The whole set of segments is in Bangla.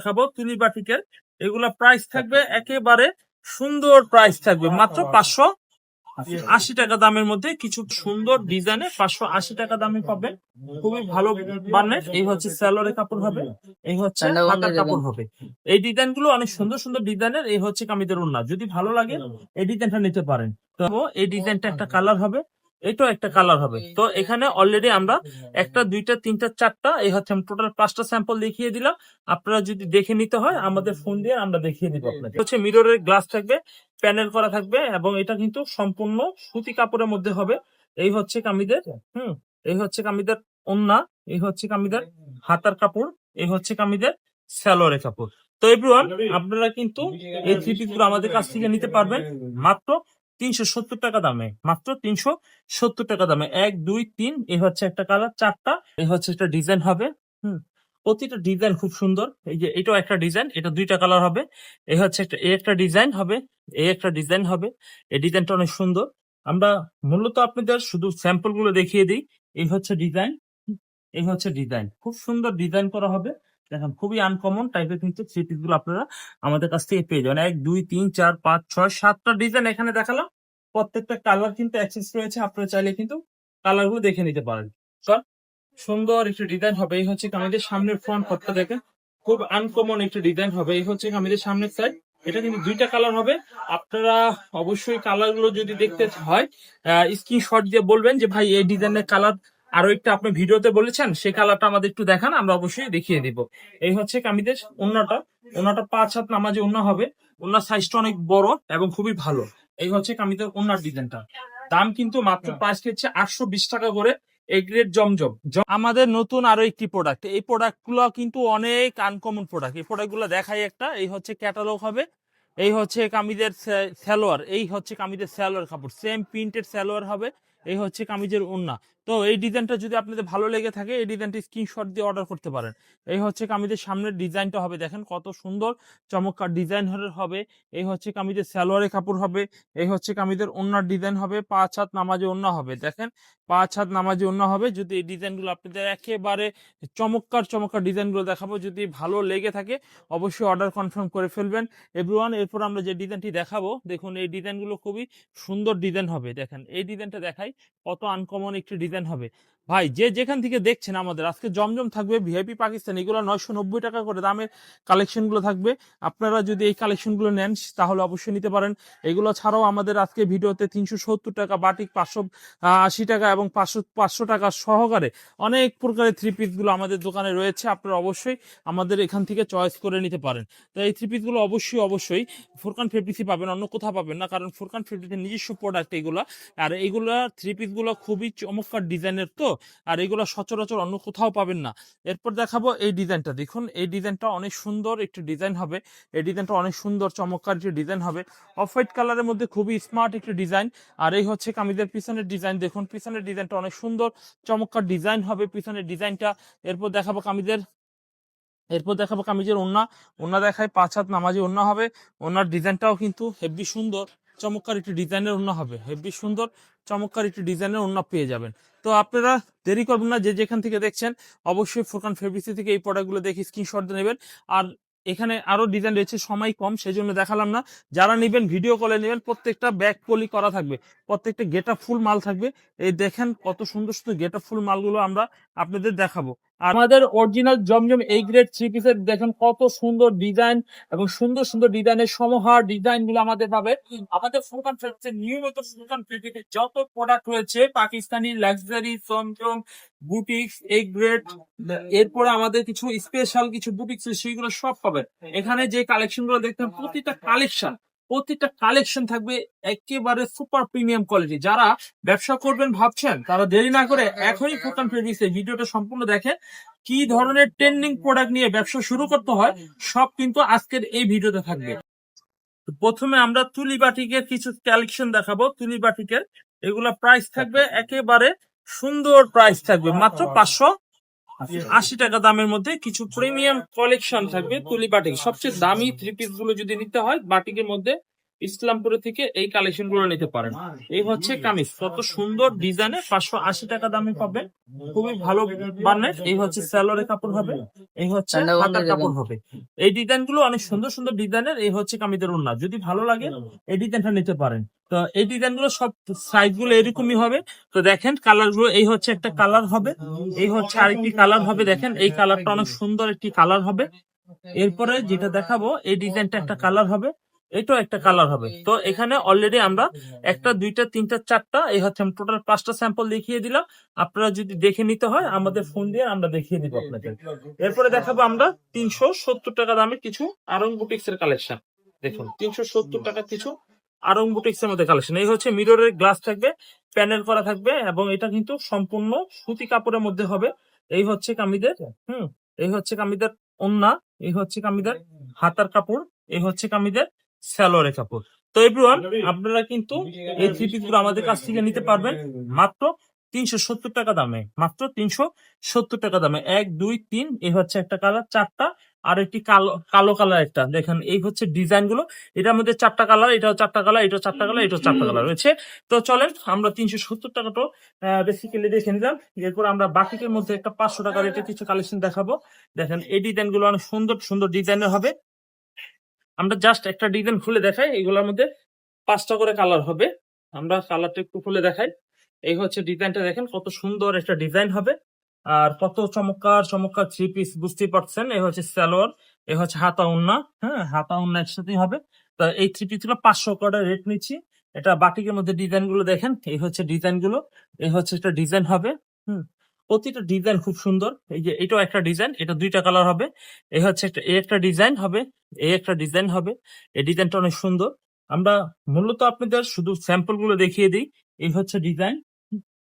দেখাবো তুলি বাটিকের। এগুলা প্রাইস থাকবে একেবারে সুন্দর প্রাইস থাকবে মাত্র পাঁচশো আশি টাকা দামের মধ্যে কিছু সুন্দর ডিজাইনে পাঁচশো আশি টাকা দামে পাবেন। খুবই ভালো বানের এই হচ্ছে স্যালোরে কাপড় হবে এই হচ্ছে হাতার কাপড় হবে। এই ডিজাইনগুলো অনেক সুন্দর সুন্দর ডিজাইনের এই হচ্ছে কামিদের উন্না যদি ভালো লাগে এই ডিজাইনটা নিতে পারেন। তো এই ডিজাইনটা একটা কালার হবে এটাও একটা কালার হবে। তো এখানে অলরেডি আমরা একটা দুইটা তিনটা চারটা এই হচ্ছে টোটাল পাঁচটা স্যাম্পল দেখিয়ে দিলাম। আপনারা যদি দেখে নিতে হয় আমাদের ফোন দিয়ে আমরা দেখিয়ে দিব আপনাদের। হচ্ছে মিররের গ্লাস থাকবে প্যানেল করা থাকবে এবং এটা কিন্তু সম্পূর্ণ সুতি কাপড়ের মধ্যে হবে। এই হচ্ছে কামিদের হুম এই হচ্ছে কামিদের ওন্না এই হচ্ছে কামিদের হাতার কাপড় এই হচ্ছে কামিদের স্যালোয়ারের কাপড়। তো এভরিওয়ান আপনারা কিন্তু এই থ্রি পিসগুলো আমাদের কাছ থেকে নিতে পারবেন। মাত্র তিনশো সত্তর টাকা দামে। মাত্র তিনশো সত্তর টাকা দামে। এক, দুই, তিন, এ হচ্ছে একটা কালার চারটা, এ হচ্ছে একটা ডিজাইন হবে। হুম, প্রতিটা ডিজাইন খুব সুন্দর। এই যে এটাও একটা ডিজাইন এটা দুইটা কালার হবে। এই হচ্ছে একটা এই একটা ডিজাইন হবে এই একটা ডিজাইন হবে। এই ডিজাইনটা অনেক সুন্দর। আমরা মূলত আপনাদের শুধু স্যাম্পলগুলো দেখিয়ে দিই। এই হচ্ছে ডিজাইন এই হচ্ছে ডিজাইন খুব সুন্দর ডিজাইন করা হবে। দেখেন, খুবই আনকমন টাইপের কিন্তু থ্রি পিসগুলো আপনারা আমাদের কাছ থেকে পেয়ে যাবেন। এক, দুই, তিন, চার, পাঁচ, ছয়, সাতটা ডিজাইন এখানে দেখালাম। প্রত্যেকটা কালার কিন্তু অ্যাক্সেস রয়েছে। আপনারা চাইলে কিন্তু কালারগুলো দেখে নিতে পারেন। সর সুন্দর একটি ডিজাইন হবে। এই হচ্ছে আমাদের সামনের ফ্রন্ট পথটা দেখেন। খুব আনকমন একটি ডিজাইন হবে। এই হচ্ছে আমাদের সামনের সাইড এটা কিন্তু দুইটা কালার হবে। আপনারা অবশ্যই কালারগুলো যদি দেখতে হয় স্ক্রিনশট দিয়ে বলবেন যে, ভাই, এই ডিজাইনের কালার আরও একটা আপনি ভিডিওতে বলেছেন সেই কালারটা আমাদের একটু দেখান আমরা অবশ্যই দেখিয়ে দিব। এই হচ্ছে কামিদের অন্যটা অন্যটা পাঁচ হাত নামাজে অন্য হবে। ওনার সাইজটা অনেক বড় এবং খুবই ভালো। এই হচ্ছে কামিদের ওনার ডিজাইনটা দাম কিন্তু মাত্র প্রাইস হচ্ছে আটশো বিশ টাকা করে। এই গ্রেড জমজম। আমাদের নতুন আরও একটি প্রোডাক্ট এই প্রোডাক্টগুলো কিন্তু অনেক আনকমন প্রোডাক্ট এই প্রোডাক্টগুলো দেখাই একটা। এই হচ্ছে ক্যাটালগ হবে। এই হচ্ছে কামিজের স্যালোয়ার এই হচ্ছে কামিজের স্যালোয়ার কাপড়। সেম প্রিন্টেড স্যালোয়ার হবে। এই হচ্ছে কামিজের ওন্না। তো এই ডিজাইনটা যদি আপনাদের ভালো লেগে থাকে, এই ডিজাইনটা স্ক্রিনশট দিয়ে অর্ডার করতে পারেন। এই হচ্ছে কামিজের সামনের ডিজাইনটা হবে, দেখেন কত সুন্দর, চমৎকার ডিজাইন হবে। এই হচ্ছে কামিজের সালোয়ারের কাপড় হবে, এই হচ্ছে কামিজের ওন্নার ডিজাইন হবে, পাঁচ হাত নামাজে ওন্না হবে, দেখেন। পাঁচ হাত নামাজে ওন্না হবে, যদি এই ডিজাইনগুলো আপনাদের একেবারে চমৎকার চমৎকার ডিজাইনগুলো দেখাবো, যদি ভালো লেগে থাকে, অবশ্যই অর্ডার কনফার্ম করে ফেলবেন। এভরিওয়ান এরপর আমরা যে ডিজাইনটি দেখাবো, দেখুন এই ডিজাইনগুলো খুবই সুন্দর ডিজাইন হবে, দেখেন। এই ডিজাইনটা দেখাই, কত আনকমন একটি ডিজাইন হবে। ভাই, যে যেখান থেকে দেখছেন আমাদের, আজকে জমজম থাকবে ভিআইপি পাকিস্তান এগুলো নয়শো নব্বই টাকা করে দামের কালেকশনগুলো থাকবে। আপনারা যদি এই কালেকশনগুলো নেন, তাহলে অবশ্যই নিতে পারেন। এগুলো ছাড়াও আমাদের আজকে ভিডিওতে তিনশো সত্তর টাকা, বাটিক পাঁচশো আশি টাকা এবং পাঁচশো পাঁচশো টাকা সহকারে অনেক প্রকারের থ্রি পিসগুলো আমাদের দোকানে রয়েছে। আপনারা অবশ্যই আমাদের এখান থেকে চয়েস করে নিতে পারেন। তো এই থ্রি পিসগুলো অবশ্যই অবশ্যই ফুরকান ফেব্রিক্সই পাবেন, অন্য কোথাও পাবেন না, কারণ ফুরকান ফেব্রিক্সের নিজস্ব প্রোডাক্ট এগুলো। আর এইগুলো থ্রি পিসগুলো খুবই চমৎকার ডিজাইনের তো। আর এগুলো সচরাচর অন্য কোথাও পাবেন না। এরপর দেখাবো এই ডিজাইনটা। দেখুন, এই ডিজাইনটা অনেক সুন্দর একটি ডিজাইন হবে। এই ডিজাইনটা অনেক সুন্দর, চমৎকার একটি ডিজাইন হবে। অফ হোয়াইট কালারের মধ্যে খুবই স্মার্ট একটি ডিজাইন। আর এই হচ্ছে কামিজের পিছনের ডিজাইন। দেখুন, পিছনের ডিজাইনটা অনেক সুন্দর, চমৎকার ডিজাইন হবে পিছনের ডিজাইনটা। এরপর দেখাবো কামিজের, এরপর দেখাবো কামিজের ওন্না ওন্না দেখায় পাঁচ হাত নামাজি ওন্না হবে। ওনার ডিজাইনটাও কিন্তু হেভি সুন্দর। চমৎকার একটি ডিজাইনের ওন্না হবে। হেভি সুন্দর, চমৎকার একটি ডিজাইনের ওন্না পেয়ে যাবেন। তো আপনারা দেরি করবেন না, যে যেখান থেকে দেখছেন, অবশ্যই ফোরকান ফেব্রিক্সি থেকে এই প্রোডাক্টগুলো দেখে স্ক্রিনশট নেবেন। আর এখানে আরও ডিজাইন রয়েছে, সময় কম সেই জন্য দেখালাম না। যারা নেবেন ভিডিও কলে নেবেন, প্রত্যেকটা ব্যাক পলি করা থাকবে। প্রত্যেকটা গেটা ফুল মাল থাকবে। এই দেখেন কত সুন্দর সুন্দর গেটা ফুল মালগুলো আমরা আপনাদের দেখাবো। আমাদের অরিজিনাল জমজম এই গ্রেড থ্রি পিসের দেখেন কত সুন্দর ডিজাইন এবং সুন্দর সুন্দর ডিজাইনের সমহার ডিজাইনগুলো আমাদের পাবে। আমাদের ফুরকান ফেব্রিক্সের নিয়মিত ফুরকান ফেব্রিক্সের যত প্রোডাক্ট রয়েছে, পাকিস্তানি লাক্সারি জমজম বুটিক্স এই গ্রেড এরপরে আমাদের কিছু স্পেশাল কিছু বুটিক্স সেইগুলো সব পাবেন। এখানে যে কালেকশনগুলো দেখতেন প্রতিটা কালেকশন প্রতিটা কালেকশন থাকবে একেবারে সুপার প্রিমিয়াম কোয়ালিটি যারা ব্যবসা করবেন ভাবছেন তারা দেরি না করে এখনই ফোকান ফেব্রিক্স এই ভিডিওটা সম্পূর্ণ দেখেন কি ধরনের ট্রেন্ডিং প্রোডাক্ট নিয়ে ব্যবসা শুরু করতে হয় সব কিন্তু আজকের এই ভিডিওতে থাকবে। তো প্রথমে আমরা তুলি বাটিকের কিছু কালেকশন দেখাবো তুলি বাটিকের। এগুলা প্রাইস থাকবে একেবারে সুন্দর প্রাইস থাকবে মাত্র পাঁচশো আশি টাকা দামের মধ্যে কিছু প্রিমিয়াম কালেকশন থাকবে, তুলি বাটিক। সবচেয়ে দামি থ্রি পিসগুলো যদি নিতে হয়, বাটিকের মধ্যে ইসলামপুরে থেকে এই কালেকশনগুলো নিতে পারেন। এই হচ্ছে কামিজ। কত সুন্দর ডিজাইনে পাঁচশো আশি টাকা দামে পাবেন। খুবই ভালো মানের। এই হচ্ছে স্যালোরে কাপড় হবে। এই হচ্ছে হাতার কাপড় হবে। এই ডিজাইনগুলো অনেক সুন্দর সুন্দর ডিজাইনের এই হচ্ছে কামিজের উন্না যদি ভালো লাগে এই ডিজাইনটা নিতে পারেন। তো এই ডিজাইনগুলো সব সাইজগুলো এরকমই হবে। তো দেখেন কালারগুলো এই হচ্ছে একটা কালার হবে। এই হচ্ছে আরেকটি কালার হবে। দেখেন এই কালারটা অনেক সুন্দর একটি কালার হবে। এরপরে যেটা দেখাবো এই ডিজাইনটা একটা কালার হবে। এটাও একটা কালার হবে। তো এখানে অলরেডি আমরা একটা দুইটা তিনটা চারটা এই হচ্ছে টোটাল পাঁচটা স্যাম্পল দেখিয়ে দিলাম। আপনারা যদি দেখে নিতে হয় আমাদের ফোন দিয়ে আমরা দেখিয়ে দিব আপনাদের। এরপরে দেখাবো আমরা তিনশো সত্তর টাকা দামের কিছু আরং বুটিক্স এর কালেকশন দেখুন তিনশো সত্তর টাকা কিছু আরং বুটিক্স এর মধ্যে কালেকশন এই হচ্ছে মিররের গ্লাস থাকবে প্যানেল করা থাকবে এবং এটা কিন্তু সম্পূর্ণ সুতি কাপড়ের মধ্যে হবে। এই হচ্ছে কামিদের হুম এই হচ্ছে কামিদের ওন্না এই হচ্ছে কামিদের হাতার কাপড় এই হচ্ছে কামিদের স্যালোরে কাপড়। তো এভরিওয়ান আপনারা কিন্তু এই থ্রি পিসগুলো আমাদের কাছ থেকে নিতে পারবেন মাত্র তিনশো সত্তর টাকা দামে মাত্র তিনশো সত্তর টাকা দামে। এক দুই তিন এই হচ্ছে একটা কালার চারটা আর একটি কালো কালো কালার একটা। দেখেন এই হচ্ছে ডিজাইনগুলো। এটার মধ্যে চারটা কালার এটাও চারটা কালার এটাও চারটা কালার এটাও চারটা কালার রয়েছে। তো চলেন আমরা তিনশো সত্তর টাকাটা বেসিক্যালি দেখে নিলাম। এরপর আমরা বাকিকের মধ্যে একটা পাঁচশো টাকার এটা কিছু কালেকশন দেখাবো। দেখেন এই ডিজাইনগুলো অনেক সুন্দর সুন্দর ডিজাইনের হবে। আমরা জাস্ট একটা ডিজাইন খুলে দেখাই, এগুলোর মধ্যে পাঁচটা করে কালার হবে। আমরা কালারটা একটু খুলে দেখাই। এই হচ্ছে ডিজাইনটা দেখেন, কত সুন্দর একটা ডিজাইন হবে। আর কত চমৎকার চমৎকার থ্রি পিস বুঝতেই পারছেন? এই হচ্ছে স্যালোয়ার এই হচ্ছে হাতা উন্না হ্যাঁ হাতা উন্না একসাথেই হবে। তো এই থ্রি পিসগুলো পাঁচশো করে রেট নিচ্ছি। এটা বাটিকের মধ্যে ডিজাইনগুলো দেখেন, এই হচ্ছে ডিজাইনগুলো, এই হচ্ছে একটা ডিজাইন হবে, হুম। প্রতিটা ডিজাইন খুব সুন্দর। এই যে এটাও একটা ডিজাইন এটা দুইটা কালার হবে। এই হচ্ছে একটা এই একটা ডিজাইন হবে এই একটা ডিজাইন হবে। এই ডিজাইনটা অনেক সুন্দর। আমরা মূলত আপনাদের শুধু স্যাম্পলগুলো দেখিয়ে দিই। এই হচ্ছে ডিজাইন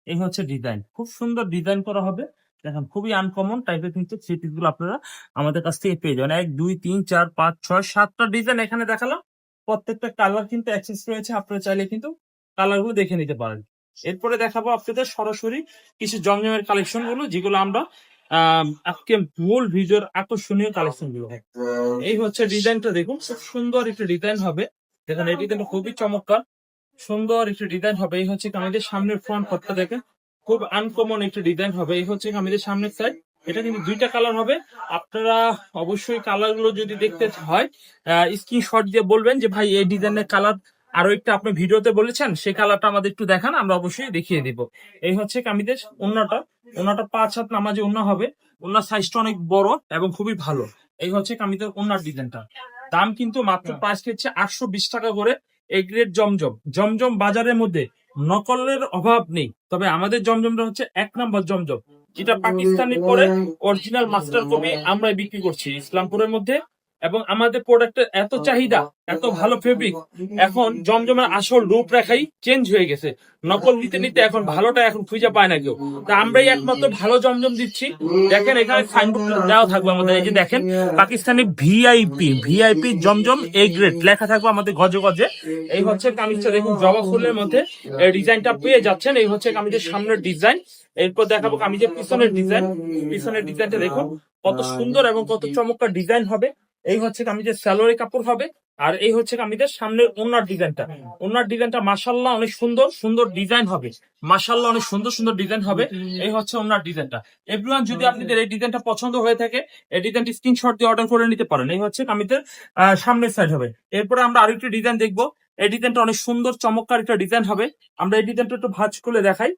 এই হচ্ছে ডিজাইন খুব সুন্দর ডিজাইন করা হবে। দেখেন, খুবই আনকমন টাইপের কিন্তু থ্রি পিসগুলো আপনারা আমাদের কাছ থেকে পেয়ে যাবেন। এক, দুই, তিন, চার, পাঁচ, ছয়, সাতটা ডিজাইন এখানে দেখালাম। প্রত্যেকটা কালার কিন্তু অ্যাক্সেস রয়েছে। আপনারা চাইলে কিন্তু কালারগুলো দেখে নিতে পারেন। এরপরে দেখাবো আপনাদের সরাসরি কিছু জমজমের কালেকশনগুলো, যেগুলো আমরা আজকে মূল ভিডিওর আকর্ষণীয় কালেকশনগুলো। এই হচ্ছে ডিজাইনটা দেখুন, খুব সুন্দর একটা ডিজাইন হবে। দেখেন, এই ডিজাইনটা খুবই চমৎকার। সুন্দর একটা ডিজাইন হবে। এই হচ্ছে আমাদের সামনের ফ্রন্ট পথটা দেখেন, খুব আনকমন একটা ডিজাইন হবে। এই হচ্ছে আমাদের সামনের সাইড এটা কিন্তু দুইটা কালার হবে। আপনারা অবশ্যই কালারগুলো যদি দেখতে হয় স্ক্রিনশট দিয়ে বলবেন যে, ভাই, এই ডিজাইনের কালার আরও একটা আপনি ভিডিওতে বলেছেন সেই কালারটা আমাদের একটু দেখান, আমরা অবশ্যই দেখিয়ে দিব। এই হচ্ছে কামিদের ওন্নাটা। ওন্নাটা পাঁচ হাত নামাজে ওন্না হবে। ওন্নার সাইজটা অনেক বড় এবং খুবই ভালো। এই হচ্ছে কামিদের ওন্নার ডিজাইনটা দাম কিন্তু মাত্র প্রাইস হচ্ছে আটশো বিশ টাকা করে। এই গ্রেড জমজম। জমজম বাজারের মধ্যে নকলের অভাব নেই। তবে আমাদের জমজমটা হচ্ছে এক নম্বর জমজম। যেটা পাকিস্তানের পরে অরিজিনাল মাস্টার কপি আমরা বিক্রি করছি। ইসলামপুরের মধ্যে এবং আমাদের প্রোডাক্টের এত চাহিদা এত ভালো ফেব্রিক এখন জমজমের আসল রূপরেখাই চেঞ্জ হয়ে গেছে নকল নিতে নিতে এখন ভালোটা এখন খুঁজে পায় না কেউ তা আমরাই একমাত্র ভালো জমজম দিচ্ছি দেখেন এখানে সাইনবোর্ড দেওয়া থাকবে আমাদের এই যে দেখেন Pakistani VIP VIP Zamzam A grade লেখা থাকবে আমাদের গজে গজে এই হচ্ছে কামিজটা দেখুন জবা ফুলের মধ্যে এই ডিজাইনটা পেয়ে যাচ্ছেন এই হচ্ছে কামিজের সামনের ডিজাইন এরপর দেখাবো কামিজের পিছনের ডিজাইন পিছনের ডিজাইনটা দেখুন কত সুন্দর এবং কত চমৎকার ডিজাইন হবে এই হচ্ছে কামিজের স্যালোয়ারি কাপড় হবে আর এই হচ্ছে কামিজের সামনের ওনার ডিজাইনটা ওনার ডিজাইনটা মাসাল্লাহ অনেক সুন্দর সুন্দর ডিজাইন হবে। মাসাল্লাহ অনেক সুন্দর সুন্দর ডিজাইন হবে। এই হচ্ছে ওনার ডিজাইনটা এভরিওয়ান যদি আপনাদের এই ডিজাইনটা পছন্দ হয়ে থাকে এই ডিজাইনটি স্ক্রিনশট দিয়ে অর্ডার করে নিতে পারেন। এই হচ্ছে কামিজের আহ, সামনের সাইড হবে। এরপরে আমরা আরেকটি ডিজাইন দেখব। এই ডিজাইনটা অনেক সুন্দর চমৎকার একটা ডিজাইন হবে। আমরা এই ডিজাইনটা একটু ভাঁজ করে দেখাই।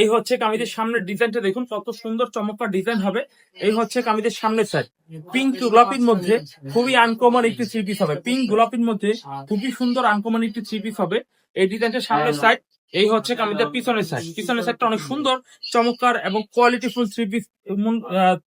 এই হচ্ছে কামিজের সামনের ডিজাইনটা দেখুন কত সুন্দর চমৎকার ডিজাইন হবে। এই হচ্ছে কামিজের সামনের সাইড পিঙ্ক গোলাপির মধ্যে খুবই আনকমন একটি থ্রি পিস হবে। পিঙ্ক গোলাপির মধ্যে খুবই সুন্দর আনকমন একটি থ্রি পিস হবে। এই ডিজাইনটা সামনের সাইড এই হচ্ছে কামিজের পিছনের সাইড পিছনের সাইডটা অনেক সুন্দর চমৎকার এবং qualityful three piece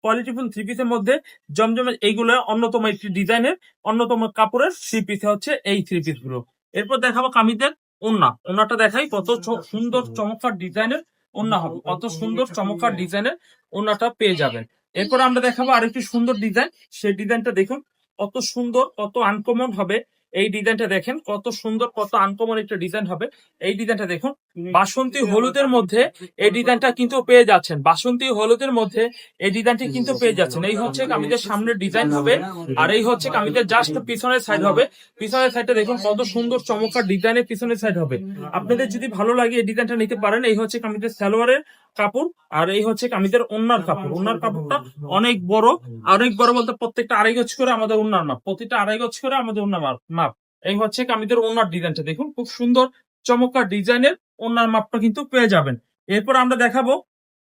qualityful three পিসের মধ্যে জমজমের এইগুলো অন্যতম একটি ডিজাইনের অন্যতম কাপড়ের থ্রি পিস হচ্ছে এই থ্রি পিসগুলো। এরপর দেখাবো কামিজের ওন্না ওন্নাটা দেখাই কত সুন্দর চমৎকার ডিজাইনের ওন্না হবে। কত সুন্দর চমৎকার ডিজাইনের ওন্নাটা পেয়ে যাবেন। এরপর আমরা দেখাবো আরেকটি সুন্দর ডিজাইন। সেই ডিজাইনটা দেখুন, কত সুন্দর, কত আনকমন হবে। এই ডিজাইনটা দেখেন, কত সুন্দর, কত আনকমন একটা ডিজাইন হবে। এই ডিজাইনটা দেখুন, বাসন্তী হলুদের মধ্যে এই ডিজাইনটা কিন্তু পেয়ে যাচ্ছেন। বাসন্তী হলুদের মধ্যে এই ডিজাইনটি কিন্তু পেয়ে যাচ্ছেন। এই হচ্ছে কামিজের সামনের ডিজাইন হবে, আর এই হচ্ছে কামিজের জাস্ট পিছনের সাইড হবে। পিছনের সাইডটা দেখুন, কত সুন্দর, চমৎকার ডিজাইনের পিছনের সাইড হবে। আপনাদের যদি ভালো লাগে এই ডিজাইনটা নিতে পারেন, এই হচ্ছে কামিজের সালোয়ারের কাপড়, আর এই হচ্ছে কামিজের ওন্নার কাপড়। ওন্নার কাপড়টা অনেক বড় অনেক বড় বলতে প্রত্যেকটা আড়াই গজ করে আমাদের ওন্নার মাপ। প্রতিটা আড়াই গজ করে আমাদের ওন্নার মাপ- মাপ। এই হচ্ছে কামিদের ওনার ডিজাইনটা। দেখুন, খুব সুন্দর, চমৎকার ডিজাইনের ওনার মাপটা কিন্তু পেয়ে যাবেন। এরপর আমরা দেখাবো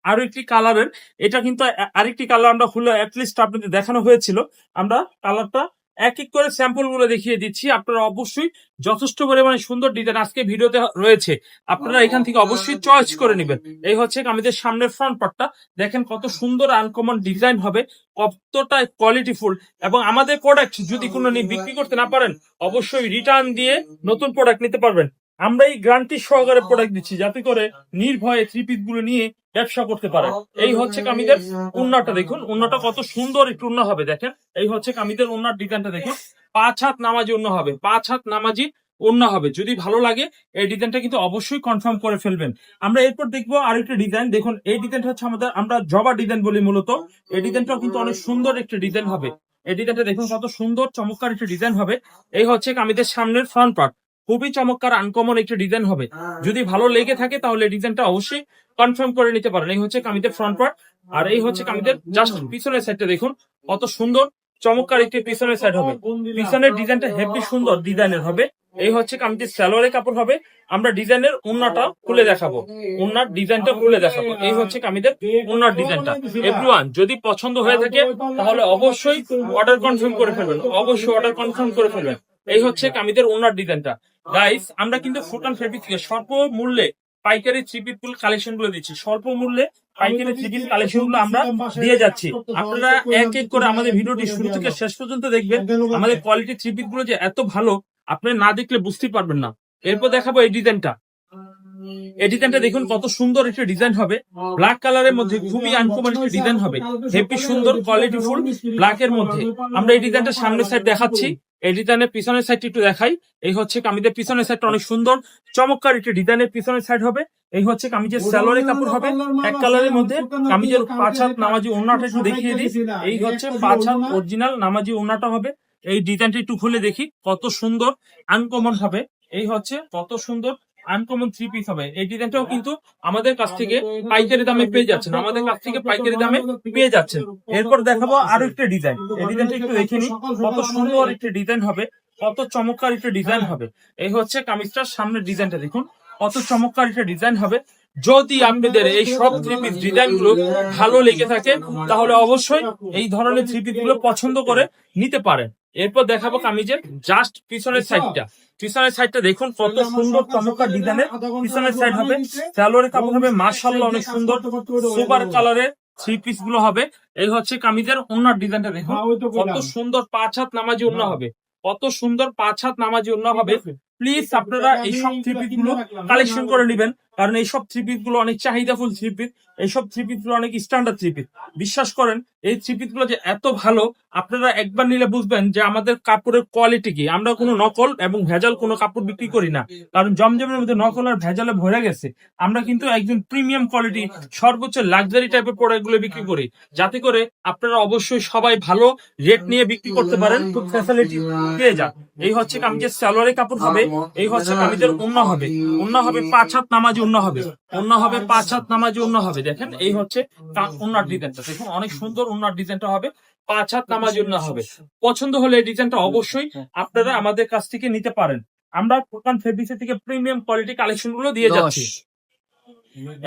আরও একটি কালারের এটা কিন্তু আরেকটি কালার আমরা খুলে অ্যাটলিস্ট আপনাদের দেখানো হয়েছিল। আমরা কালারটা এক এক করে স্যাম্পলগুলো দেখিয়ে দিচ্ছি। আপনারা অবশ্যই যথেষ্ট পরিমাণে সুন্দর ডিজাইন আজকে ভিডিওতে রয়েছে। আপনারা এখান থেকে অবশ্যই চয়েস করে নেবেন। এই হচ্ছে আমাদের সামনের ফ্রন্ট পার্টটা দেখেন কত সুন্দর আনকমন ডিজাইন হবে, কতটা কোয়ালিটিফুল এবং আমাদের প্রোডাক্ট যদি কোনো বিক্রি করতে না পারেন, অবশ্যই রিটার্ন দিয়ে নতুন প্রোডাক্ট নিতে পারবেন। আমরা এই গ্রান্টি সহকারে প্রোডাক্ট দিচ্ছি যাতে করে নির্ভয়ে থ্রি পিসগুলো নিয়ে ব্যবসা করতে পারে। এই হচ্ছে কামিদের উন্নাটা দেখুন। উন্নাটা কত সুন্দর একটু উন্না হবে দেখেন। এই হচ্ছে কামিদের উন্নার ডিজাইনটা দেখুন। পাঁচ হাত নামাজি উন্না হবে। পাঁচ হাত নামাজি উন্না হবে। যদি ভালো লাগে এই ডিজাইনটা কিন্তু অবশ্যই কনফার্ম করে ফেলবেন। আমরা এরপর দেখব আরেকটা ডিজাইন দেখুন এই ডিজাইনটা হচ্ছে আমাদের আমরা জবা ডিজাইন বলি মূলত। এই ডিজাইনটাও কিন্তু অনেক সুন্দর একটা ডিজাইন হবে। এই ডিজাইনটা দেখুন কত সুন্দর চমৎকার একটা ডিজাইন হবে। এই হচ্ছে কামিদের সামনের ফ্রন্ট পার্ট খুবই চমৎকার আনকমন একটা ডিজাইন হবে। যদি ভালো লেগে থাকে তাহলে ডিজাইনটা অবশ্যই কনফার্ম করে নিতে পারেন। এই হচ্ছে কামিদের ফ্রন্ট পার্ট আর এই হচ্ছে কামিদের জাস্ট পিছনের সাইডটা দেখুন কত সুন্দর চমৎকার একটি পিছনের সাইড হবে। পিছনের ডিজাইনটা হেভি সুন্দর ডিজাইনের হবে। এই হচ্ছে কামিজের স্যালোয়ারের কাপড় হবে। আমরা ডিজাইনের উন্নাটা খুলে দেখাবো। উন্নার ডিজাইনটা খুলে দেখাবো। এই হচ্ছে কামিদের উন্নার ডিজাইনটা এভরিওয়ান যদি পছন্দ হয়ে থাকে তাহলে অবশ্যই অর্ডার কনফার্ম করে ফেলবেন। অবশ্যই অর্ডার কনফার্ম করে ফেলবেন। এই হচ্ছে কামিদের উন্নার ডিজাইনটা। গাইস আমরা কিন্তু ফুটান ফেব্রিক থেকে স্বল্প মূল্যে পাইকারি থ্রি পিস কালেকশনগুলো দিচ্ছি। স্বল্প মূল্যে পাইকারি কালেকশনগুলো আমরা দিয়ে যাচ্ছি। আপনারা এক এক করে আমাদের ভিডিওটি শুরু থেকে শেষ পর্যন্ত আমাদের কোয়ালিটি গুলো যে এত ভালো, আপনি না দেখলে বুঝতেই পারবেন না। এরপর দেখাবো এই এই দেখুন কত সুন্দর একটা ডিজাইন হবে। ব্ল্যাক কালারের মধ্যে ডিজাইন হবে। হেভি সুন্দর ফুল এর মধ্যে। আমরা এই সামনের সাইড দেখাচ্ছি। এই ডিজাইনের পিছনের সাইডটি একটু দেখাই। এই হচ্ছে কামিজের পিছনের সাইডটা অনেক সুন্দর। চমৎকার একটি ডিজাইনের পিছনের সাইড হবে। এই হচ্ছে কামিজের স্যালোয়ারের কাপড় হবে। এক কালারের মধ্যে কামিজের পাঁচ হাত নামাজি ওনাটা একটু দেখিয়ে দিই। এই হচ্ছে পাঁচ হাত অরিজিনাল নামাজি ওনাটা হবে। এই ডিজাইনটা একটু খুলে দেখি। কত সুন্দর আনকমন হবে। এই হচ্ছে কত সুন্দর আনকমন থ্রি পিস হবে। এই ডিজাইনটাও কিন্তু আমাদের কাছ থেকে পাইকারি দামে পেয়ে যাচ্ছেন। আমাদের কাছ থেকে পাইকারি দামে পেয়ে যাচ্ছেন। এরপর দেখাবো আরও একটা ডিজাইন। এই ডিজাইনটা একটু দেখে নি কত সুন্দর একটা ডিজাইন হবে, কত চমৎকার একটা ডিজাইন হবে। এই হচ্ছে কামিজটার সামনের ডিজাইনটা দেখুন। কত চমৎকার একটা ডিজাইন হবে। যদি আপনাদের এই সব থ্রি পিস ডিজাইনগুলো ভালো লেগে থাকে, তাহলে অবশ্যই এই ধরনের থ্রি পিসগুলো পছন্দ করে নিতে পারেন। এরপর দেখাবো কামিজের জাস্ট পিছনের সাইডটা। পিছনের সাইডটা দেখুন, কত সুন্দর চমৎকার ডিজাইনের। পিছনের সাইড হবে সালোয়ারের কাপড় হবে মার্শাল্লাহ অনেক সুন্দর সুপার কালারের থ্রি পিসগুলো হবে। এই হচ্ছে কামিজের ওনার ডিজাইনটা দেখুন, কত সুন্দর পাঁচ হাত নামাজি ওনা হবে। কত সুন্দর পাঁচ হাত নামাজি ওনা হবে। প্লিজ আপনারা এই সব থ্রি পিসগুলো কালেকশন করে নেবেন। কারণ এই সব থ্রি পিসগুলো অনেক চাহিদাফুল থ্রি পিস এইসব থ্রি পিসগুলো অনেক স্ট্যান্ডার্ড থ্রি পিস বিশ্বাস করেন, এই থ্রি পিসগুলো যে এত ভালো, আপনারা একবার নিলে বুঝবেন যে আমাদের কাপড়ের কোয়ালিটি কি। আমরা কোনো নকল এবং ভেজাল কোনো কাপড় বিক্রি করি না। কারণ জমজমের মধ্যে নকল আর ভেজালে ভরে গেছে। আমরা কিন্তু একজন প্রিমিয়াম কোয়ালিটি সর্বোচ্চ লাক্সারি টাইপের প্রোডাক্টগুলো বিক্রি করি। যাতে করে আপনারা অবশ্যই সবাই ভালো রেট নিয়ে বিক্রি করতে পারেন, খুব ফ্যাসিলিটি পেয়ে যান। এই হচ্ছে কামিজের সালোয়ারের কাপড় হবে, এই হচ্ছে কামিজের উন্না হবে। উন্না হবে পাঁচ হাত নামাজি উন্না হবে। উন্না হবে পাঁচ হাত নামাজি অন্য হবে। দেখেন এই হচ্ছে উন্নার ডিজাইনটা দেখুন অনেক সুন্দর উন্নার ডিজাইনটা হবে। পাঁচ হাত নামাজি উন্না হবে। পছন্দ হলে এই ডিজাইনটা অবশ্যই আপনারা আমাদের কাছ থেকে নিতে পারেন। আমরা প্রকান ফেব্রিক্স থেকে প্রিমিয়াম কোয়ালিটি কালেকশনগুলো দিয়ে যাচ্ছি।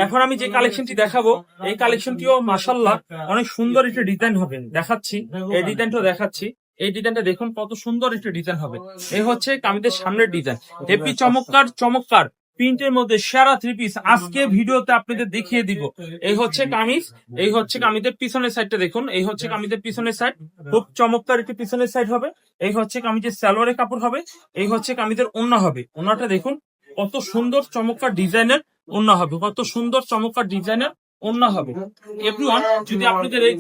এখন আমি যে কালেকশনটি দেখাবো এই কালেকশনটিও মাসাল্লাহ অনেক সুন্দর একটি ডিজাইন হবে। দেখাচ্ছি এই ডিজাইনটা দেখাচ্ছি। এই ডিজাইনটা দেখুন কত সুন্দর একটা ডিজাইন হবে। এই হচ্ছে কামিজের সামনের ডিজাইন হেপি চমৎকার চমৎকার। প্রিন্টের মধ্যে সেরা থ্রি পিস আজকে ভিডিওতে আপনাদের দেখিয়ে দিব। এই হচ্ছে কামিজ। এই হচ্ছে কামিজের পিছনের সাইডটা দেখুন। এই হচ্ছে কামিজের পিছনের সাইড খুব চমৎকার একটি পিছনের সাইড হবে। এই হচ্ছে কামিজের সালোয়ারের কাপড় হবে। এই হচ্ছে কামিজের ওন্না হবে। ওন্নাটা দেখুন কত সুন্দর চমৎকার ডিজাইনের ওন্না হবে। কত সুন্দর চমৎকার ডিজাইনের ওন্না হবে। এভরিওয়ান যদি আপনাদের এই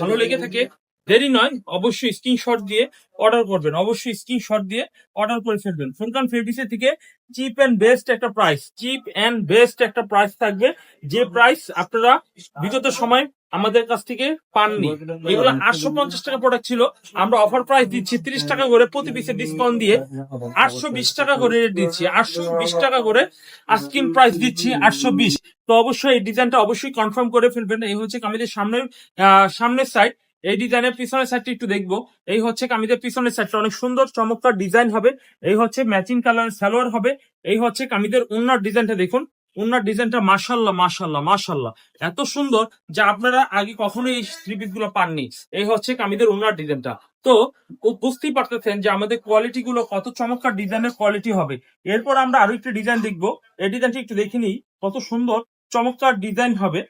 ভালো লেগে থাকে দেরি নয়, অবশ্যই স্ক্রিনশট দিয়ে অর্ডার করবেন, অবশ্যই স্ক্রিনশট দিয়ে অর্ডার করে ফেলবেন। ফুরকান ফেব্রিক্সের থেকে চিপ এন্ড বেস্ট একটা প্রাইস চিপ এন্ড বেস্ট একটা প্রাইস থাকবে। যে প্রাইস আপনারা বিগত সময় আমাদের কাছ থেকে পাননি। এগুলো আটশো পঞ্চাশ টাকা প্রোডাক্ট ছিল। আমরা অফার প্রাইস দিচ্ছি তিরিশ টাকা করে প্রতি পিসে ডিসকাউন্ট দিয়ে। আটশো বিশ টাকা করে দিচ্ছি। আটশো বিশ টাকা করে আস্কিং প্রাইস দিচ্ছি আটশো বিশ। তো অবশ্যই এই ডিজাইনটা অবশ্যই কনফার্ম করে ফেলবেন। এই হচ্ছে কামিজের সামনের সামনের সাইড এই ডিজাইনের পিছনের সাইডটা একটু দেখব। এই হচ্ছে কামিজের পিছনের সাইডটা অনেক সুন্দর, চমৎকার ডিজাইন হবে। এই হচ্ছে ম্যাচিং কালার সালোয়ার হবে। এই হচ্ছে কামিজের উন্নার ডিজাইনটা দেখুন। উন্নার ডিজাইনটা মাশাল্লাহ মাশাল্লাহ মাশাল্লাহ এত সুন্দর যে আপনারা আগে কখনো এই থ্রি পিসগুলো পাননি। এই হচ্ছে কামিজের উন্নার ডিজাইনটা তো বুঝতেই পারতেছেন যে আমাদের কোয়ালিটি গুলো কত চমৎকার ডিজাইনের কোয়ালিটি হবে। এরপর আমরা আরও একটি ডিজাইন দেখব। এই ডিজাইনটি একটু দেখে নিই। কত সুন্দর, চমৎকার ডিজাইন হবে।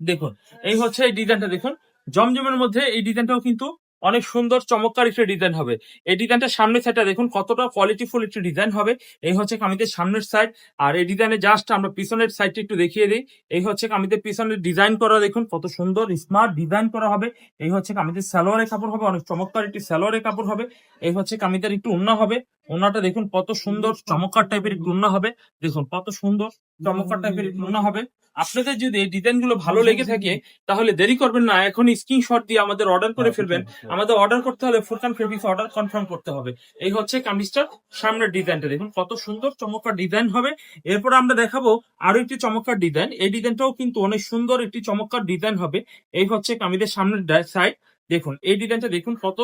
দেখুন, এই হচ্ছে এই ডিজাইনটা দেখুন। জমজমের মধ্যে এই ডিজাইনটাও কিন্তু অনেক সুন্দর, চমৎকার একটা ডিজাইন হবে। এই ডিজাইনটা সামনের সাইডটা দেখুন, কতটা কোয়ালিটিফুল একটা ডিজাইন হবে। এই হচ্ছে কামিজের সামনের সাইড আর এই ডিজাইনে জাস্ট আমরা পিছনের সাইডটা একটু দেখিয়ে দিই। এই হচ্ছে কামিজের পিছনের ডিজাইন করা, দেখুন কত সুন্দর স্মার্ট ডিজাইন করা হবে। এই হচ্ছে কামিজের সালোয়ারের কাপড় হবে, অনেক চমৎকার একটি সালোয়ারের কাপড় হবে। এই হচ্ছে কামিজের একটু উন্না হবে। উন্নাটা দেখুন কত সুন্দর চমৎকার টাইপের উন্না হবে। দেখুন কত সুন্দর চমৎকার টাইপের উন্না হবে। আপনাদের যদি এই ডিজাইনগুলো ভালো লেগে থাকে তাহলে দেরি করবেন না। এখনই স্ক্রিনশট দিয়ে আমাদের অর্ডার করে ফেলবেন। আমাদের অর্ডার করতে হলে ফুরকান ফেব্রিক্স অর্ডার কনফার্ম করতে হবে। এই হচ্ছে কামিজটার সামনের ডিজাইনটা দেখুন কত সুন্দর চমৎকার ডিজাইন হবে। এরপর আমরা দেখাবো আরও একটি চমৎকার ডিজাইন এই ডিজাইনটাও কিন্তু অনেক সুন্দর একটি চমৎকার ডিজাইন হবে। এই হচ্ছে কামিজের সামনের সাইড দেখুন, এই ডিজাইনটা দেখুন কত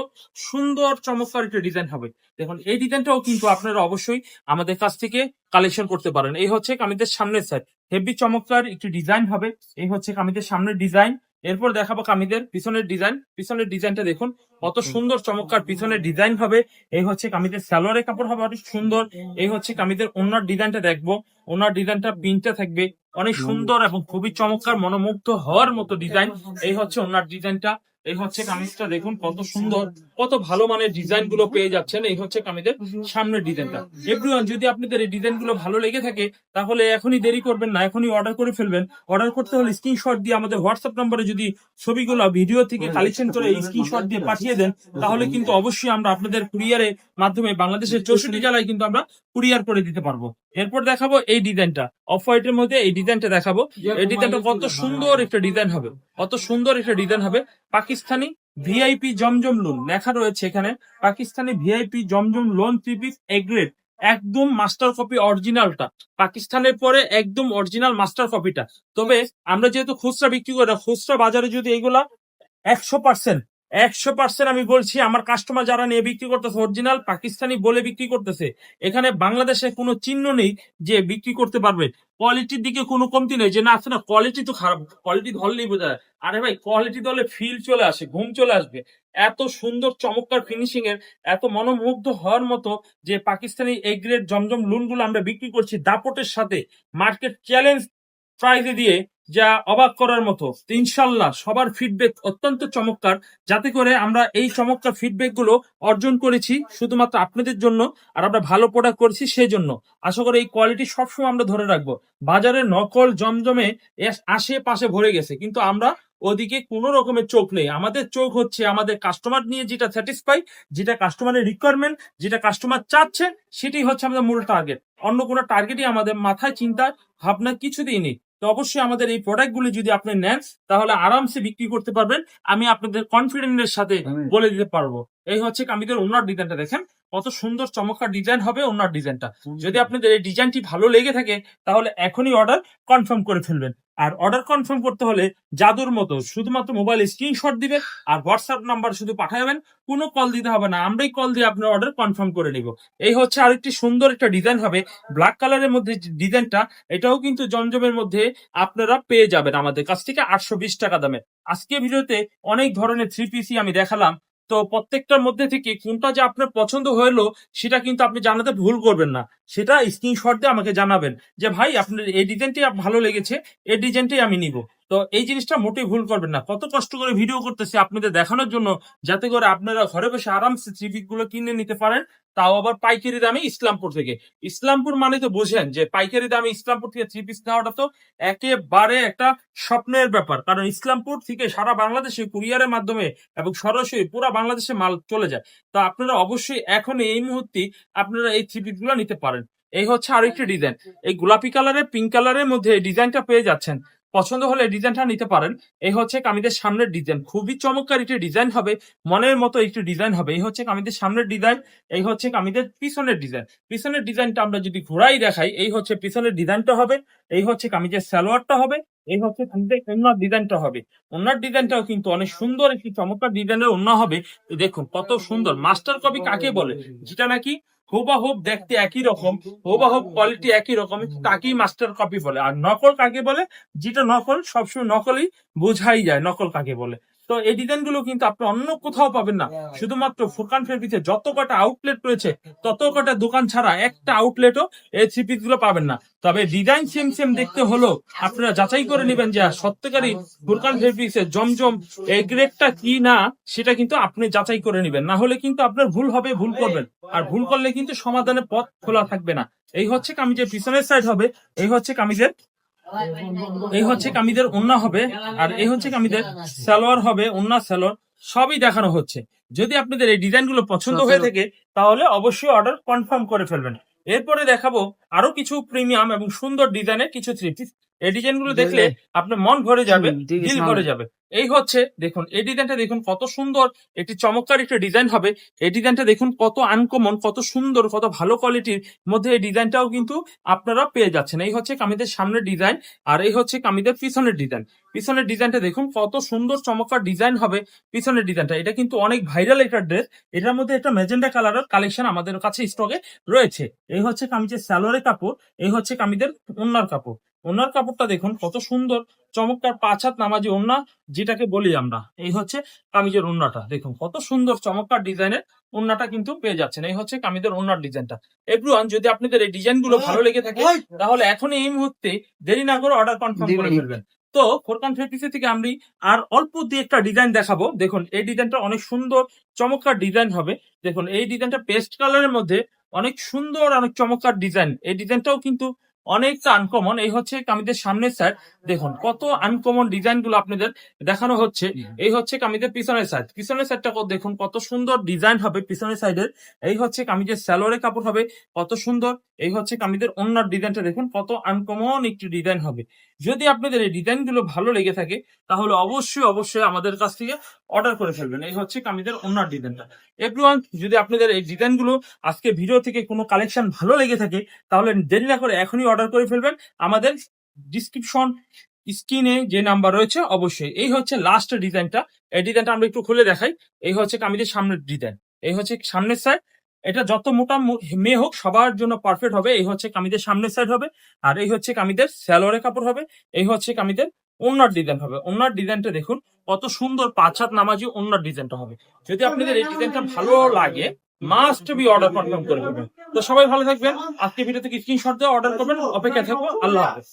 সুন্দর, চমৎকার একটা ডিজাইন হবে। দেখুন, এই ডিজাইনটাও কিন্তু আপনারা অবশ্যই আমাদের কাছ থেকে কালেকশন করতে পারেন। এই হচ্ছে কামিজের সামনের সাইড হেভি চমৎকার একটি ডিজাইন হবে। এই হচ্ছে কামিজের সামনের ডিজাইন এরপর দেখাবো কামিজের পিছনের ডিজাইন পিছনের ডিজাইনটা দেখুন, কত সুন্দর, চমৎকার পিছনের ডিজাইন হবে। এই হচ্ছে কামিজের সালোয়ারের কাপড় হবে, অনেক সুন্দর। এই হচ্ছে কামিজের ওনার ডিজাইনটা দেখব। ওনার ডিজাইনটা প্রিন্টটা থাকবে। অনেক সুন্দর এবং খুবই চমৎকার, মনোমুগ্ধ হওয়ার মতো ডিজাইন এই হচ্ছে ওনার ডিজাইনটা এই হচ্ছে কামিজটা, দেখুন কত সুন্দর, কত ভালো মানের ডিজাইনগুলো পেয়ে যাচ্ছেন। এই হচ্ছে কামিজের সামনের ডিজাইনটা এভরিওয়ান যদি আপনাদের এই ডিজাইনগুলো ভালো লেগে থাকে, তাহলে এখনই দেরি করবেন না, এখনই অর্ডার করে ফেলবেন। অর্ডার করতে হলে স্ক্রিনশট দিয়ে আমাদের হোয়াটসঅ্যাপ নম্বরে যদি ছবিগুলো ভিডিও থেকে কালেকশন করে স্ক্রিনশট দিয়ে পাঠিয়ে দেন, তাহলে কিন্তু অবশ্যই আমরা আপনাদের কুরিয়ারের মাধ্যমে বাংলাদেশের চৌষট্টি জেলায় কিন্তু আমরা কুরিয়ার করে দিতে পারব। এরপর দেখাবো এই ডিজাইনটা। অফ হোয়াইট এর মধ্যে এই ডিজাইনটা দেখাবো। এই ডিজাইনটা কত সুন্দর একটা ডিজাইন হবে। কত সুন্দর একটা ডিজাইন হবে। পাকিস্তানি ভিআইপি জমজম লোন লেখা রয়েছে এখানে। Pakistani VIP Zamzam lawn three piece A grade একদম মাস্টার কপি অরিজিনালটা পাকিস্তানের পরে একদম অরিজিনাল মাস্টার কপিটা তবে আমরা যেহেতু খুচরা বিক্রি করি খুচরা বাজারে যদি এগুলা একশো পার্সেন্ট একশো পার্সেন্ট আমি বলছি, আমার কাস্টমার যারা নিয়ে বিক্রি করতেছে অরিজিনাল পাকিস্তানি বলে বিক্রি করতেছে, এখানে বাংলাদেশে কোনো চিহ্ন নেই যে বিক্রি করতে পারবে। কোয়ালিটির দিকে কোনো কমতি নেই, যে না, আছে না কোয়ালিটি তো খারাপ কোয়ালিটি ধরলেই বোঝা যায়। আরে ভাই কোয়ালিটি ধরলে ফিল চলে আসে, ঘুম চলে আসবে। এত সুন্দর, চমৎকার ফিনিশিং এর, এত মনোমুগ্ধ হওয়ার মতো যে পাকিস্তানি এই গ্রেড জমজম লুনগুলো আমরা বিক্রি করছি দাপটের সাথে মার্কেট চ্যালেঞ্জ প্রাইজে দিয়ে যা অবাক করার মতো। ইনশাল্লাহ, সবার ফিডব্যাক অত্যন্ত চমৎকার। যাতে করে আমরা এই চমৎকার ফিডব্যাকগুলো অর্জন করেছি শুধুমাত্র আপনাদের জন্য, আর আমরা ভালো প্রোডাক্ট করেছি সেই জন্য আশা করি এই কোয়ালিটি সবসময় আমরা ধরে রাখব। বাজারে নকল জমজমে আশেপাশে ভরে গেছে, কিন্তু আমরা ওদিকে কোনো রকমের চোখ নেই। আমাদের চোখ হচ্ছে আমাদের কাস্টমার নিয়ে যেটা স্যাটিসফাই যেটা কাস্টমারের রিকোয়ারমেন্ট যেটা কাস্টমার চাচ্ছে, সেটাই হচ্ছে আমাদের মূল টার্গেট অন্য কোনো টার্গেটই আমাদের মাথায় চিন্তা ভাবনা কিছুতেই নেই। তো অবশ্যই আমাদের এই প্রোডাক্টগুলি যদি আপনি নেন তাহলে আরামসে বিক্রি করতে পারবেন। আমি আপনাদের কনফিডেন্টের সাথে বলে দিতে পারব। এই হচ্ছে কামিদের ওনার ডিজাইনটা দেখেন কত সুন্দর চমৎকার ডিজাইন হবে ওনার ডিজাইনটা যদি আপনাদের এই ডিজাইনটি ভালো লেগে থাকে তাহলে এখনই অর্ডার কনফার্ম করে ফেলবেন। আর অর্ডার কনফার্ম করতে হলে জাদুর মতো শুধুমাত্র মোবাইল স্ক্রিনশট দিবে আর হোয়াটসঅ্যাপ নাম্বার শুধু পাঠাবেন। কোনো কল দিতে হবে না, আমরাই কল দিয়ে আপনার অর্ডার কনফার্ম করে নিব। এই হচ্ছে আরেকটি সুন্দর একটা ডিজাইন হবে। ব্ল্যাক কালারের মধ্যে ডিজাইনটা এটাও কিন্তু জমজমের মধ্যে আপনারা পেয়ে যাবেন আমাদের কাছ থেকে আটশো বিশ টাকা দামে। আজকে ভিডিওতে অনেক ধরনের থ্রি পিসি আমি দেখালাম। তো প্রত্যেকটার মধ্যে থেকে কোনটা যে আপনার পছন্দ হলো, সেটা কিন্তু আপনি জানাতে ভুল করবেন না। সেটা স্ক্রিনশট দিয়ে আমাকে জানাবেন যে, ভাই, আপনার এই ডিজাইনটি ভালো লেগেছে, এই ডিজাইনটাই আমি নিব। তো এই জিনিসটা মোটেই ভুল করবেন না। কত কষ্ট করে ভিডিও করতেছি আপনাদের দেখানোর জন্য, যাতে করে আপনারা ঘরে বসে আরামসে থ্রি গুলো কিনে নিতে পারেন, তাও আবার পাইকারি দামে ইসলামপুর থেকে। ইসলামপুর মানে তো বোঝেন যে পাইকারি দামে ইসলামপুর থেকে থ্রি পিস নেওয়াটা তো একেবারে একটা স্বপ্নের ব্যাপার। কারণ ইসলামপুর থেকে সারা বাংলাদেশে কুরিয়ারের মাধ্যমে এবং সরাসরি পুরো বাংলাদেশে মাল চলে যায়। তো আপনারা অবশ্যই এখন এই মুহূর্তে আপনারা এই থ্রি পিসগুলো নিতে পারেন। এই হচ্ছে আরেকটি ডিজাইন এই গোলাপি কালারের পিঙ্ক কালারের মধ্যে এই ডিজাইনটা পেয়ে যাচ্ছেন। পছন্দ হলে ডিজাইনটা নিতে পারেন। এই হচ্ছে কামিদের সামনের ডিজাইন খুবই চমৎকার একটি ডিজাইন হবে, মনের মতো একটি ডিজাইন হবে। এই হচ্ছে কামিদের সামনের ডিজাইন এই হচ্ছে কামিদের পিছনের ডিজাইন পিছনের ডিজাইনটা আমরা যদি ঘোরাই দেখাই, এই হচ্ছে পিছনের ডিজাইনটা হবে, এই হচ্ছে কামিজের সালোয়ারটা হবে, এই হচ্ছে কামিজের ওনার ডিজাইনটা হবে। ওনার ডিজাইনটাও কিন্তু অনেক সুন্দর, একটি চমৎকার ডিজাইনের ওনা হবে। দেখুন কত সুন্দর। মাস্টার কপি কাকে বলে? যেটা নাকি হুবাহুব দেখতে একই রকম, হুবাহুব কোয়ালিটি একই রকম তাকেই মাস্টার কপি বলে? আর নকল কাকে বলে? যেটা নকল, সবসময় নকলই বোঝাই যায়, নকল কাকে বলে। তো এই ডিজাইনগুলো কিন্তু আপনি অন্য কোথাও পাবেন না। শুধুমাত্র ফুরকান ফেব্রিক্সে যত কটা আউটলেট রয়েছে তত কটা দোকান ছাড়া একটা আউটলেটও এই থ্রি পিসগুলো পাবেন না। তবে ডিজাইন সেম সেম দেখতে হলো আপনারা যাচাই করে নেবেন যে সত্যিকারই ফুরকান ফেব্রিক্স এর জমজম এই গ্রেডটা কি না সেটা কিন্তু আপনি যাচাই করে নেবেন। না হলে কিন্তু আপনার ভুল হবে ভুল করবেন। আর ভুল করলে কিন্তু সমাধানের পথ খোলা থাকবে না। এই হচ্ছে কামিজের পিছনের সাইড হবে এই হচ্ছে কামিজের এই হচ্ছে কামিদের ওন্না হবে আর এই হচ্ছে কামিদের সালোয়ার হবে ওন্না সালোয়ার সবই দেখানো হচ্ছে। যদি আপনাদের এই ডিজাইনগুলো পছন্দ হয়ে থাকে তাহলে অবশ্যই অর্ডার কনফার্ম করে ফেলবেন। এরপরে দেখাবো আরও কিছু প্রিমিয়াম এবং সুন্দর ডিজাইনের কিছু থ্রি পিস। এই ডিজাইনগুলো দেখলে আপনার মন ভরে যাবে দিল ভরে যাবে। এই হচ্ছে দেখুন এই ডিজাইনটা দেখুন কত সুন্দর একটি চমৎকার একটা ডিজাইন হবে। এই ডিজাইনটা দেখুন কত আনকমন কত সুন্দর কত ভালো কোয়ালিটির মধ্যে এই ডিজাইনটাও কিন্তু আপনারা পেয়ে যাচ্ছেন। এই হচ্ছে কামিদের সামনের ডিজাইন আর এই হচ্ছে কামিদের পিছনের ডিজাইন। পিছনের ডিজাইনটা দেখুন কত সুন্দর চমৎকার ডিজাইন হবে পিছনের ডিজাইনটা। এটা কিন্তু অনেক ভাইরাল একটা ড্রেস এটার মধ্যে একটা মেজেন্ডা কালারের কালেকশন আমাদের কাছে স্টকে রয়েছে। এই হচ্ছে কামিজের স্যালোয়ারের কাপড় এই হচ্ছে কামিদের ওনার কাপড়। ওনার কাপড়টা দেখুন কত সুন্দর চমৎকার পাঁচ হাত নামাজি ওন্না যেটাকে বলি আমরা। এই হচ্ছে কামিজের ওন্নাটা দেখুন কত সুন্দর চমৎকার ডিজাইনের ওন্নাটা কিন্তু পেয়ে যাচ্ছেন। এই হচ্ছে কামিজের ওন্নার ডিজাইনটা। এভরিওয়ান যদি আপনাদের এই ডিজাইনগুলো ভালো লেগে থাকে তাহলে এখন এই মুহূর্তে দেরি না করে অর্ডার কনফার্ম করে ফেলবেন। তো ফোরকান ফেব্রিক্স থেকে আমি আর অল্প দিয়ে একটা ডিজাইন দেখাবো। দেখুন এই ডিজাইনটা অনেক সুন্দর চমৎকার ডিজাইন হবে। দেখুন এই ডিজাইনটা পেস্ট কালারের মধ্যে অনেক সুন্দর অনেক চমৎকার ডিজাইন। এই ডিজাইনটাও কিন্তু অনেকটা আনকমন এই হচ্ছে কামিদের সামনের সাইড দেখুন কত আনকমন ডিজাইনগুলো আপনাদের দেখানো হচ্ছে। এই হচ্ছে কামিদের পিছনের সাইড পিছনের সাইডটা দেখুন কত সুন্দর ডিজাইন হবে পিছনের সাইডের এই হচ্ছে কামিজের স্যালোয়ারের কাপড় হবে কত সুন্দর। এই হচ্ছে কামিজের অন্য ডিজাইনটা দেখুন কত আনকমন একটি ডিজাইন হবে। যদি আপনাদের এই ডিজাইনগুলো ভালো লেগে থাকে, তাহলে অবশ্যই অবশ্যই আমাদের কাছ থেকে অর্ডার করে ফেলবেন। এই হচ্ছে কামিজের অন্যার ডিজাইনটা এভরিওয়ান যদি আপনাদের এই ডিজাইনগুলো আজকে ভিডিও থেকে কোনো কালেকশন ভালো লেগে থাকে, তাহলে দেরি না করে এখনই অর্ডার করে ফেলবেন। আমাদের ডিসক্রিপশন স্ক্রিনে যে নাম্বার রয়েছে, অবশ্যই। এই হচ্ছে লাস্ট ডিজাইনটা এই ডিজাইনটা আমরা একটু খুলে দেখাই। এই হচ্ছে কামিজের সামনের ডিজাইন এই হচ্ছে সামনের সাইড এটা যত মোটা মেয়ে হোক, সবার জন্য পারফেক্ট হবে। এই হচ্ছে কামিদের সামনের সাইড হবে, আর এই হচ্ছে কামিদের স্যালোয়ারের কাপড় হবে, এই হচ্ছে কামিদের ওনার ডিজাইন হবে। ওনার ডিজাইনটা দেখুন, কত সুন্দর পাঁচ হাত নামাজি ওনার ডিজাইনটা হবে। যদি আপনাদের এই ডিজাইনটা ভালো লাগে মাস্ট বি অর্ডার কনফার্ম করে দেবেন তো সবাই ভালো থাকবেন। আজকে ভিডিও থেকে স্ক্রিনশট দিয়ে অর্ডার করবেন? অপেক্ষা থাকব। আল্লাহ হাফেজ।